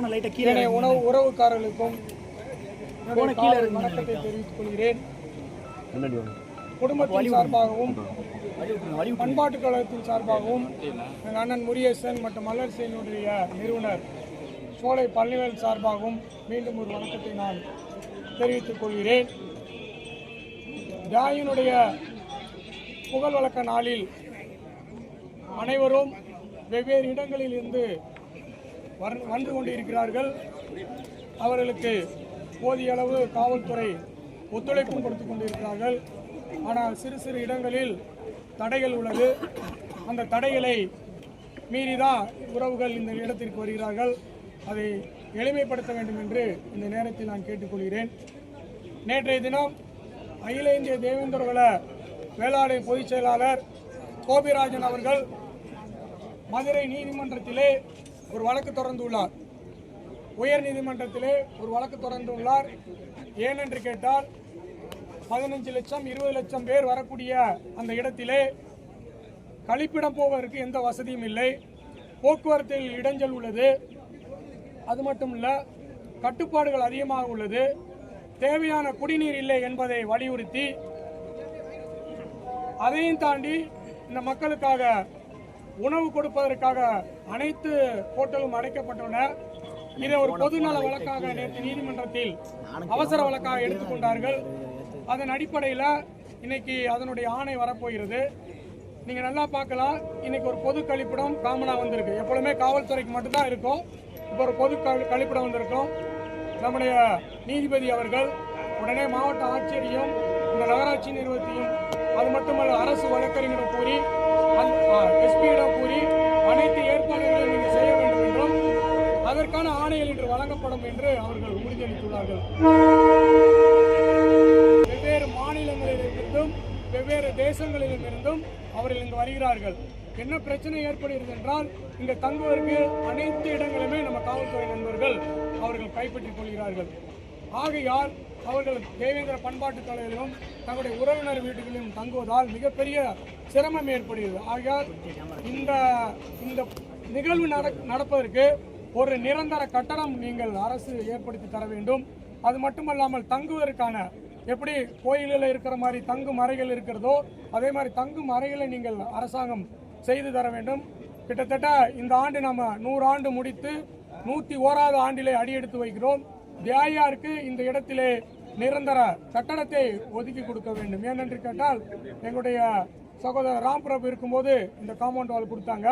போன லைட்டா கீழே உணவு உறவுக்காரர்களுக்கும் போன கீழே வணக்கத்தை தெரிவித்துக் கொள்கிறேன் குடும்பத்தின் சார்பாகவும். பண்பாட்டு கழகத்தின் சார்பாகவும் எங்கள் அண்ணன் முரியேசன் மற்றும் மலர்சேனுடைய நிறுவனர் சோலை பழனிவேல் சார்பாகவும் மீண்டும் ஒரு வணக்கத்தை நான் தெரிவித்துக் கொள்கிறேன். தியாயினுடைய புகழ் வழக்க நாளில் அனைவரும் வெவ்வேறு இடங்களில் இருந்து வர்- வந்து கொண்டிருக்கிறார்கள். அவர்களுக்கு போதிய அளவு காவல்துறை ஒத்துழைப்பும் கொடுத்து கொண்டிருக்கிறார்கள். ஆனால் சிறு சிறு இடங்களில் தடைகள் உள்ளது. அந்த தடைகளை மீறிதான் உறவுகள் இந்த இடத்திற்கு வருகிறார்கள். அதை எளிமைப்படுத்த வேண்டும் என்று இந்த நேரத்தில் நான் கேட்டுக்கொள்கிறேன். நேற்றைய தினம் அகில இந்திய தேவேந்திரகுல வேளாண் பொதுச் செயலாளர் கோபிராஜன் அவர்கள் மதுரை நீதிமன்றத்திலே ஒரு வழக்கு தொடர்ந்துள்ளார். உயர் நீதிமன்றத்திலே ஒரு வழக்கு தொடர்ந்துள்ளார். ஏனென்று கேட்டால் பதினஞ்சு லட்சம் இருபது லட்சம் பேர் வரக்கூடிய அந்த இடத்திலே கழிப்பிடம் போவதற்கு எந்த வசதியும் இல்லை. போக்குவரத்தில் இடைஞ்சல் உள்ளது. அது மட்டும் இல்லை கட்டுப்பாடுகள் அதிகமாக உள்ளது. தேவையான குடிநீர் இல்லை என்பதை வலியுறுத்தி அதையும் தாண்டி இந்த மக்களுக்காக உணவு கொடுப்பதற்காக அனைத்து ஹோட்டலும் அடைக்கப்பட்டுள்ளன. இதை ஒரு பொதுநல வழக்காக நேற்று நீதிமன்றத்தில் அவசர வழக்காக எடுத்துக்கொண்டார்கள். அதன் அடிப்படையில் இன்னைக்கு அதனுடைய ஆணை வரப்போகிறது. நீங்கள் நல்லா பார்க்கலாம். இன்னைக்கு ஒரு பொது கழிப்பிடம் காமனாக வந்திருக்கு. எப்பொழுதுமே காவல்துறைக்கு மட்டும்தான் இருக்கும். இப்போ ஒரு பொது கழிப்பிடம் வந்திருக்கும். நம்முடைய நீதிபதி அவர்கள் உடனே மாவட்ட ஆட்சியரையும் இந்த நகராட்சி நிறுவனத்தையும் அது மட்டுமல்ல அரசு வழக்கறிஞரும் கூறி எஸ்பியிடம் கூறி அனைத்து ஏற்பாடுகளையும் நீங்கள் செய்ய வேண்டும் என்றும் அதற்கான ஆணைகள் இன்று வழங்கப்படும் என்று அவர்கள் உறுதியளித்துள்ளார்கள். வெவ்வேறு மாநிலங்களிலிருந்தும் வெவ்வேறு தேசங்களிலிருந்தும் அவர்கள் இங்கு வருகிறார்கள். என்ன பிரச்சனை ஏற்படுகிறது என்றால் இங்கு தங்குவதற்கு அனைத்து இடங்களுமே நம்ம காவல்துறை நண்பர்கள் அவர்கள் கைப்பற்றிக் கொள்கிறார்கள். ஆகையால் அவர்கள் தேவேந்திர பண்பாட்டு தலைவர்களும் தங்களுடைய உறவினர் வீடுகளிலும் தங்குவதால் மிகப்பெரிய சிரமம் ஏற்படுகிறது. ஆகையால் இந்த இந்த நிகழ்வு நட- நடப்பதற்கு ஒரு நிரந்தர கட்டணம் நீங்கள் அரசு ஏற்படுத்தி தர வேண்டும். அது மட்டுமல்லாமல் தங்குவதற்கான எப்படி கோயிலில் இருக்கிற மாதிரி தங்கும் அறைகள் இருக்கிறதோ அதே மாதிரி தங்கும் அறைகளை நீங்கள் அரசாங்கம் செய்து தர வேண்டும். கிட்டத்தட்ட இந்த ஆண்டு நம்ம நூறு ஆண்டு முடித்து நூற்றி ஓராவது ஆண்டிலே அடியெடுத்து வைக்கிறோம். தியாயாருக்கு இந்த இடத்திலே நிரந்தர கட்டடத்தை ஒதுக்கி கொடுக்க வேண்டும். ஏனென்று கேட்டால் எங்களுடைய சகோதரர் ராம் பிரபு இருக்கும்போது இந்த காம்பவுண்ட் வால் கொடுத்தாங்க.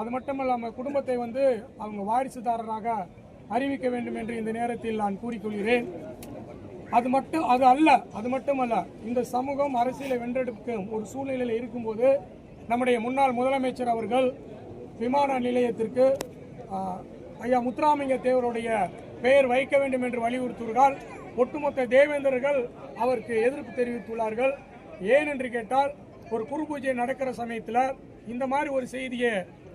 அது மட்டுமல்லாமல் குடும்பத்தை வந்து அவங்க வாரிசுதாரராக அறிவிக்க வேண்டும் என்று இந்த நேரத்தில் நான் கூறிக்கொள்கிறேன். அது மட்டும் அது அல்ல அது மட்டுமல்ல இந்த சமூகம் அரசியலை வென்றெடுக்கும் ஒரு சூழ்நிலையில் இருக்கும்போது நம்முடைய முன்னாள் முதலமைச்சர் அவர்கள் விமான நிலையத்திற்கு ஐயா முத்துராமலிங்க தேவருடைய பெயர் வைக்க வேண்டும் என்று வலியுறுத்துகிறார். ஒட்டுமொத்த தேவேந்தர்கள் அவருக்கு எதிர்ப்பு தெரிவித்துள்ளார்கள். ஏன் என்று கேட்டால் ஒரு குரு பூஜை நடக்கிற சமயத்தில் இந்த மாதிரி ஒரு செய்தியை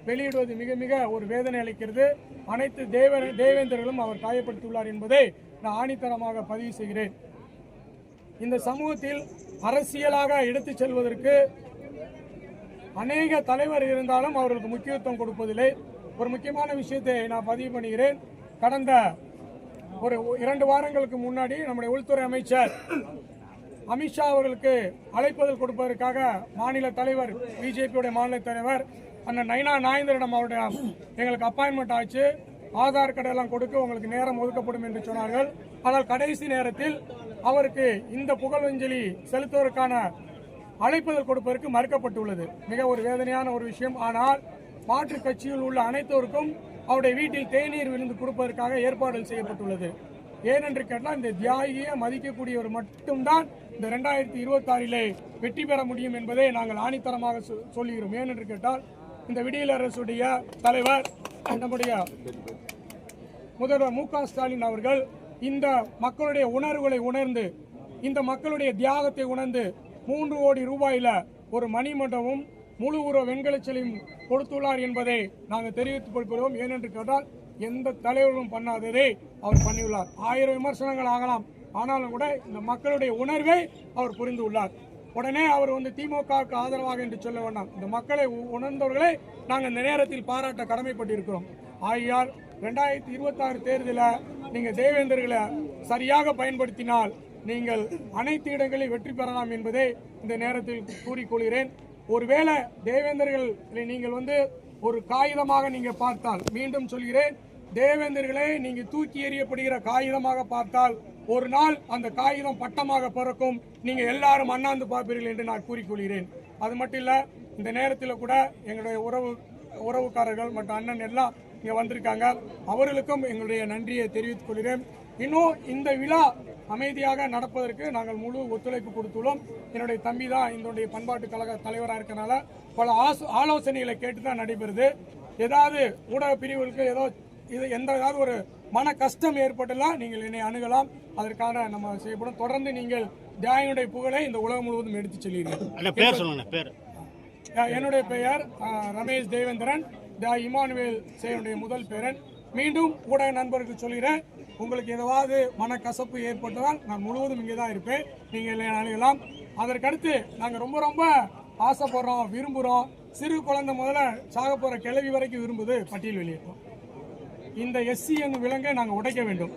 வெளியிடுவது மிக மிக ஒரு வேதனை அளிக்கிறது. அனைத்து தேவ தேவேந்தர்களும் அவர் காயப்படுத்தியுள்ளார் என்பதை நான் ஆணித்தரமாக பதிவு செய்கிறேன். இந்த சமூகத்தில் அரசியலாக எடுத்துச் செல்வதற்கு அநேக தலைவர் இருந்தாலும் அவர்களுக்கு முக்கியத்துவம் கொடுப்பதில்லை. ஒரு முக்கியமான விஷயத்தை நான் பதிவு பண்ணுகிறேன். கடந்த ஒரு இரண்டு வாரங்களுக்கு முன்னாடி நம்முடைய உள்துறை அமைச்சர் அமித்ஷா அவர்களுக்கு அழைப்புதல் கொடுப்பதற்காக மாநில தலைவர் பிஜேபியுடைய மாநில தலைவர் அண்ணன் நைனா நாயந்திரிடம் அவருடைய எங்களுக்கு அப்பாயின்மெண்ட் ஆச்சு. ஆதார் கார்டு எல்லாம் கொடுக்க உங்களுக்கு நேரம் ஒதுக்கப்படும் என்று சொன்னார்கள். ஆனால் கடைசி நேரத்தில் அவருக்கு இந்த புகழஞ்சலி செலுத்துவதற்கான அழைப்புதல் கொடுப்பதற்கு மறுக்கப்பட்டுள்ளது. மிக ஒரு வேதனையான ஒரு விஷயம். ஆனால் மாற்றுக் கட்சியில் உள்ள அனைத்தோருக்கும் அவருடைய வீட்டில் தேநீர் விருந்து கொடுப்பதற்காக ஏற்பாடுகள் செய்யப்பட்டுள்ளது. ஏனென்று கேட்டால் இந்த தியாகியை மதிக்கக்கூடியவர் மட்டும்தான் இந்த ரெண்டாயிரத்தி இருபத்தாறிலே வெற்றி பெற முடியும் என்பதை நாங்கள் ஆணித்தரமாக சொ- சொல்லுகிறோம். ஏனென்று கேட்டால் இந்த விடியல் அரசுடைய தலைவர் நம்முடைய முதல்வர் மு க ஸ்டாலின் அவர்கள் இந்த மக்களுடைய உணர்வுகளை உணர்ந்து இந்த மக்களுடைய தியாகத்தை உணர்ந்து மூன்று கோடி ரூபாயில் ஒரு மணிமண்டபம் முழு உர வெண்கலச்சலையும் கொடுத்துள்ளார் என்பதை நாங்கள் தெரிவித்துக் கொள்கிறோம். ஏனென்று கேட்டால் எந்த தலைவரும் பண்ணாததை அவர் பண்ணியுள்ளார். ஆயிரம் விமர்சனங்கள் ஆகலாம். ஆனாலும் கூட இந்த மக்களுடைய உணர்வை அவர் புரிந்துள்ளார். உடனே அவர் வந்து திமுகவுக்கு ஆதரவாக என்று சொல்ல வேண்டாம். இந்த மக்களை உ- உணர்ந்தவர்களை நாங்கள் இந்த நேரத்தில் பாராட்ட கடமைப்பட்டிருக்கிறோம். ஆகியால் ரெண்டாயிரத்தி இருபத்தாறு தேர்தலில் நீங்கள் தேவேந்தர்களை சரியாக பயன்படுத்தினால் நீங்கள் அனைத்து இடங்களில் வெற்றி பெறலாம் என்பதை இந்த நேரத்தில் கூறிக்கொள்கிறேன் ஒருவேளை தேவேந்தர்கள் நீங்கள் வந்து ஒரு காகிதமாக நீங்க பார்த்தால் மீண்டும் சொல்கிறேன் தேவேந்தர்களை நீங்க தூக்கி எறியப்படுகிற காகிதமாக பார்த்தால் ஒரு நாள் அந்த காகிதம் பட்டமாக பிறக்கும். நீங்க எல்லாரும் அண்ணாந்து பார்ப்பீர்கள் என்று நான் கூறிக்கொள்கிறேன். அது மட்டும் இல்ல இந்த நேரத்தில் கூட எங்களுடைய உறவு உறவுக்காரர்கள் மற்றும் அண்ணன் எல்லாம் இங்க வந்திருக்காங்க. அவர்களுக்கும் எங்களுடைய நன்றியை தெரிவித்துக் கொள்கிறேன். இன்னும் இந்த விழா அமைதியாக நடப்பதற்கு நாங்கள் முழு ஒத்துழைப்பு கொடுத்துள்ளோம். என்னுடைய தம்பி தான் இதனுடைய பண்பாட்டு கழக தலைவராக இருக்கனால பல ஆசோ- ஆலோசனைகளை கேட்டு தான் நடைபெறுது. ஏதாவது ஊடக பிரிவுகளுக்கு ஏதோ இது எந்த ஏதாவது ஒரு மன கஷ்டம் ஏற்பட்டுலாம் நீங்கள் என்னை அணுகலாம். அதற்கான நம்ம செய்யப்படும். தொடர்ந்து நீங்கள் தியாயனுடைய புகழை இந்த உலகம் முழுவதும் எடுத்துச் செல்கிறீர்கள் என்னுடைய பெயர் ரமேஷ் தேவேந்திரன். த இமானுவேல் சேவனுடைய முதல் பேரன். மீண்டும் ஊடக நண்பர்கள் சொல்கிறேன் உங்களுக்கு ஏதாவது மனக்கசப்பு ஏற்பட்டதால் நான் முழுவதும் இங்கே தான் இருப்பேன். நீங்கள் இல்லை அணுகலாம் அதற்கடுத்து நாங்கள் ரொம்ப ரொம்ப ஆசைப்படுறோம் விரும்புகிறோம் சிறு குழந்தை முதல்ல சாக போகிற கிழவி வரைக்கும் விரும்புது பட்டியல் வெளியிட்டோம். இந்த எஸ்சி என்னும் விலங்கை நாங்கள் உடைக்க வேண்டும்.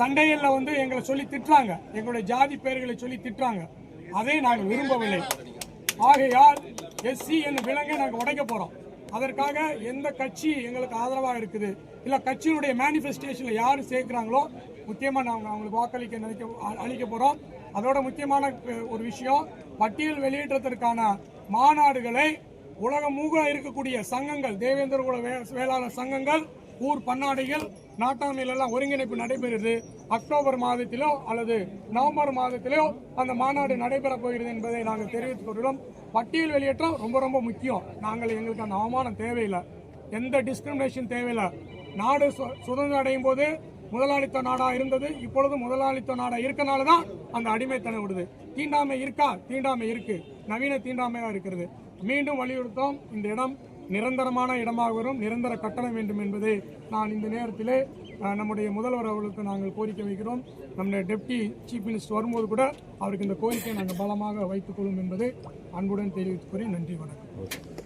சண்டைகளில் வந்து எங்களை சொல்லி திட்டுறாங்க. எங்களுடைய ஜாதி பெயர்களை சொல்லி திட்டுறாங்க. அதை நாங்கள் விரும்பவில்லை. ஆகையால் எஸ்சி என்னும் விலங்கை நாங்கள் உடைக்க போகிறோம் அதற்காக எந்த கட்சி எங்களுக்கு ஆதரவாக இருக்குது? இல்லை கட்சியினுடைய மேனிஃபெஸ்டேஷனில் யார் சேர்க்குறாங்களோ முக்கியமாக நாங்கள் அவங்களுக்கு வாக்களிக்க நினைக்க அளிக்க போகிறோம் அதோட முக்கியமான ஒரு விஷயம் பட்டியல் வெளியேற்றத்திற்கான மாநாடுகளை உலகம் மூக இருக்கக்கூடிய சங்கங்கள் தேவேந்திர குல வே- வேளாளர் சங்கங்கள் ஊர் பன்னாடைகள் நாட்டாமையிலெல்லாம் ஒருங்கிணைப்பு நடைபெறுது. அக்டோபர் மாதத்திலோ அல்லது நவம்பர் மாதத்திலோ அந்த மாநாடு நடைபெறப் போகிறது என்பதை நாங்கள் தெரிவித்துக் கொள்கிறோம். பட்டியல் வெளியேற்றம் ரொம்ப ரொம்ப முக்கியம். நாங்கள் எங்களுக்கு அந்த அவமானம் தேவையில்லை. எந்த டிஸ்கிரிமினேஷன் தேவையில்லை. நாடு சு- சுதந்திரம் அடையும் போது முதலாளித்துவ நாடா இருந்தது. இப்பொழுது முதலாளித்துவ நாடா இருக்கனால தான் அந்த அடிமைத்தனம் விடுது. தீண்டாமை இருக்கா? தீண்டாமை இருக்கு. நவீன தீண்டாமையா இருக்கிறது. மீண்டும் வலியுறுத்தோம் இந்த இடம் நிரந்தரமான இடமாக வரும் நிரந்தர கட்டணம் வேண்டும் என்பதை நான் இந்த நேரத்திலே நம்முடைய முதல்வர் அவர்களுக்கு நாங்கள் கோரிக்கை வைக்கிறோம். நம்முடைய டெப்டி சீஃப் மினிஸ்டர் வரும்போது கூட அவருக்கு இந்த கோரிக்கையை நாங்கள் பலமாக வைத்துக் கொள்ளும் என்பதை அன்புடன் தெரிவித்துக் கூறி நன்றி வணக்கம்.